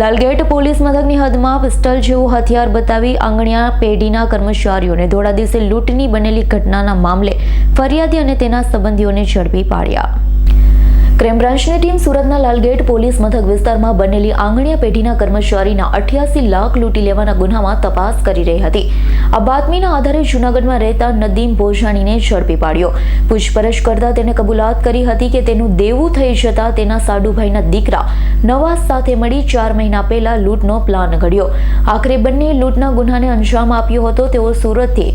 Lalgate police મથકની હદમાં pistol જેવું હથિયાર બતાવી આંગણિયા પેઢીના કર્મચારીઓને ધોળા દિવસે લૂંટની બનેલી ઘટનાના મામલે ફરિયાદી અને તેના સંબંધીઓને ઝડપી પાડ્યા. ક્રાઇમ બ્રાન્ચની ટીમ સુરતના લાલગેટ પોલીસ મથક વિસ્તારમાં બનેલી આંગણીયા પેઢીના કર્મચારીના અઠ્યાસી લાખ લૂંટી લેવાના ગુનામાં તપાસ કરી રહી હતી. આ બાતમીના આધારે જૂનાગઢમાં રહેતા નદીમ ભોજાણીને ઝડપી પાડ્યો. પૂછપરછ કરતા તેને કબૂલાત કરી હતી કે તેનું દેવું થઈ જતા તેના સાડુભાઈના દીકરા નવાઝ સાથે મળી ચાર મહિના પહેલા લૂંટનો પ્લાન ઘડ્યો. આખરે બંને લૂંટના ગુનાને અંજામ આપ્યો હતો. તેઓ સુરતથી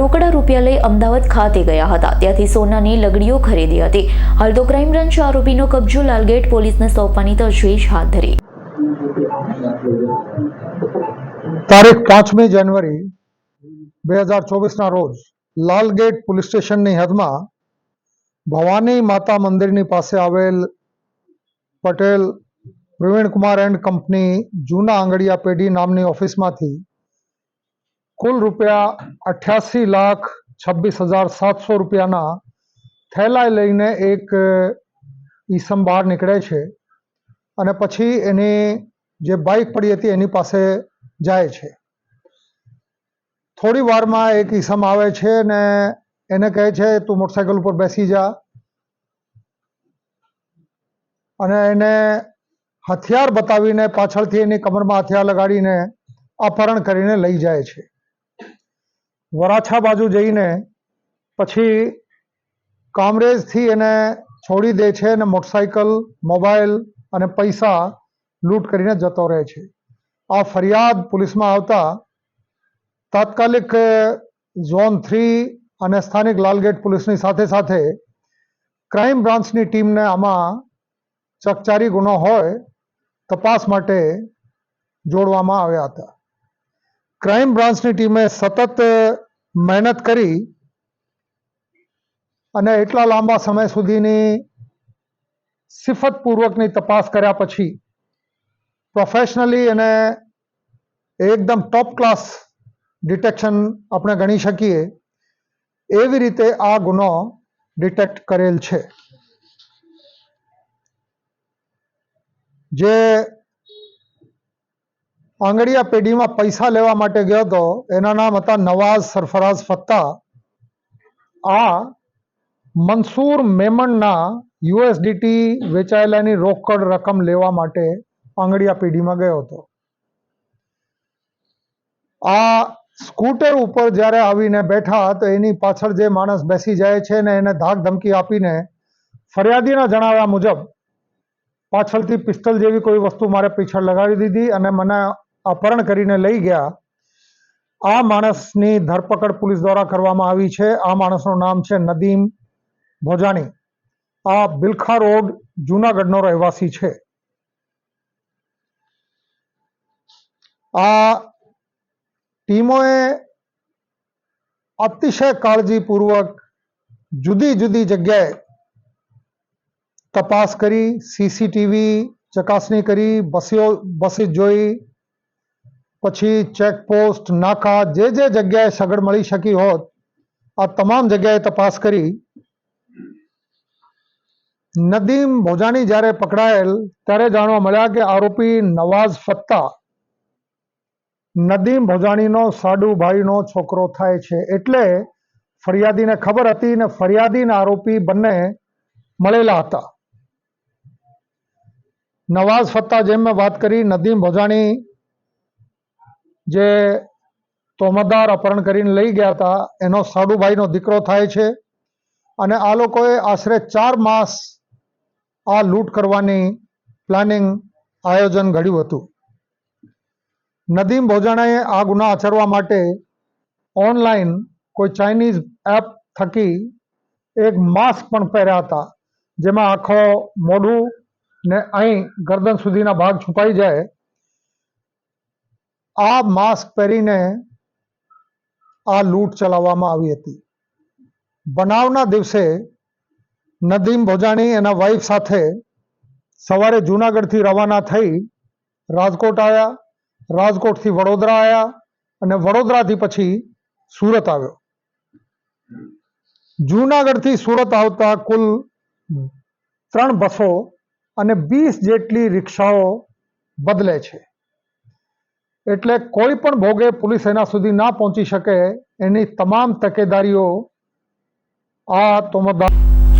રોકડા રૂપિયા લઈ અમદાવાદ ખાતે ગયા હતા. ત્યાંથી સોનાની લગડીઓ ખરીદી હતી. હાલ તો ક્રાઇમ બ્રાન્ચ આરોપીનો કબજો લાલગેટ પોલીસને સોંપવાની તજવીજ હાથ ધરી. તારીખ પાંચમી જાન્યુઆરી બે હજાર ચોવીસના રોજ લાલગેટ પોલીસ સ્ટેશનની હદમાં ભવાની માતા મંદિરની પાસે આવેલ પટેલ પ્રવીણકુમાર એન્ડ કંપની જૂના આંગડિયા પેઢી નામની ઓફિસમાંથી કુલ રૂપિયા અઠ્યાસી લાખ છવ્વીસ હજાર સાતસો રૂપિયાના થેલા લઈને એક ઈસમ બહાર નીકળે છે અને પછી એની જે બાઇક પડી હતી એની પાસે જાય છે. થોડી વારમાં એક ઈસમ આવે છે ને એને કહે છે, તું મોટરસાયકલ ઉપર બેસી જા. અને એને હથિયાર બતાવીને પાછળથી એની કમરમાં હથિયાર લગાડીને અપહરણ કરીને લઈ જાય છે. વરાછા બાજુ જઈને પછી કામરેજથી એને છોડી દે છે અને મોટરસાયકલ મોબાઈલ અને પૈસા લૂંટ કરીને જતો રહે છે. આ ફરિયાદ પોલીસમાં આવતા તાત્કાલિક ઝોન થ્રી અને સ્થાનિક લાલગેટ પોલીસની સાથે સાથે ક્રાઇમ બ્રાન્ચની ટીમને આમાં ચકચારી ગુનો હોય, તપાસ માટે જોડવામાં આવ્યા હતા. ક્રાઇમ બ્રાન્ચની ટીમે સતત મહેનત કરી અને એટલા લાંબા સમય સુધીની સિફતપૂર્વકની તપાસ કર્યા પછી પ્રોફેશનલી અને એકદમ ટોપ ક્લાસ ડિટેક્શન આપણે ગણી શકીએ, એવી રીતે આ ગુનો ડિટેક્ટ કરેલ છે. જે આંગળીયા પેઢીમાં પૈસા લેવા માટે ગયો હતો, એના નામ હતા નવાઝ સરફરાઝ ફત્તા. આ મનસૂર મેમણના યુએસડીટી વેચાયેલાની રોકડ રકમ લેવા માટે આંગડિયા પેઢીમાં ગયો હતો. આ સ્કૂટર ઉપર જ્યારે આવીને બેઠા તો એની પાછળ જે માણસ બેસી જાય છે ને એને ધાક ધમકી આપીને ફરિયાદીના જણાવ્યા મુજબ પાછળથી પિસ્તલ જેવી કોઈ વસ્તુ મારે પીછળ લગાવી દીધી અને મને અપહરણ કરીને લઈ ગયા. આ માણસની ધરપકડ પોલીસ દ્વારા કરવામાં આવી છે. આ માણસનું નામ છે નદીમ ભોજાણી, આ બિલખા રોડ જુનાગઢનો રહેવાસી છે. આ ટીમોએ અતિશય કાળજીપૂર્વક જુદી જુદી જગ્યાએ તપાસ કરી, સીસીટીવી ચકાસણી કરી, બસીઓ બસી જોઈ, પછી ચેકપોસ્ટ, નાકા, જે જે જગ્યાએ સગડ મળી શકી હોત, આ તમામ જગ્યાએ તપાસ કરી નદીમ ભોજાણી જ્યારે પકડાયેલ, ત્યારે જાણવા મળ્યા કે આરોપી નવાઝ ફત્તા નદીમ ભોજાણીનો સાડુભાઈનો છોકરો થાય છે. એટલે ફરિયાદીને ખબર હતી ને ફરિયાદી ને આરોપી બંને મળેલા હતા. નવાઝ ફત્તા જેમ મેં વાત કરી, નદીમ ભોજાણી જે તોમતદાર અપહરણ કરીને લઈ ગયા હતા, એનો સાડુભાઈનો દીકરો થાય છે. અને આ લોકોએ આશરે ચાર માસ આ લૂંટ કરવાની પ્લાનિંગ આયોજન ઘડ્યું હતું. નદીમ ભોજાણાએ આ ગુના આચરવા માટે ઓનલાઈન કોઈ ચાઇનીઝ એપ થકી એક માસ્ક પણ પહેર્યા હતા, જેમાં આખો મોઢું ને અહીં ગરદન સુધીના ભાગ છુપાઈ જાય. આ માસ્ક પહેરીને આ લૂંટ ચલાવવામાં આવી હતી. બનાવના દિવસે નદીમ ભોજાણી એના વાઈફ સાથે સવારે જૂનાગઢથી રવાના થઈ રાજકોટ આવ્યા રાજકોટથી વડોદરા આવ્યા અને વડોદરાથી પછી સુરત આવ્યો. જૂનાગઢથી સુરત આવતા કુલ ત્રણ બસો અને વીસ જેટલી રિક્ષાઓ બદલે છે. એટલે કોઈ પણ ભોગે પોલીસ એના સુધી ના પહોંચી શકે એની તમામ તકેદારીઓ આ તોમતદાર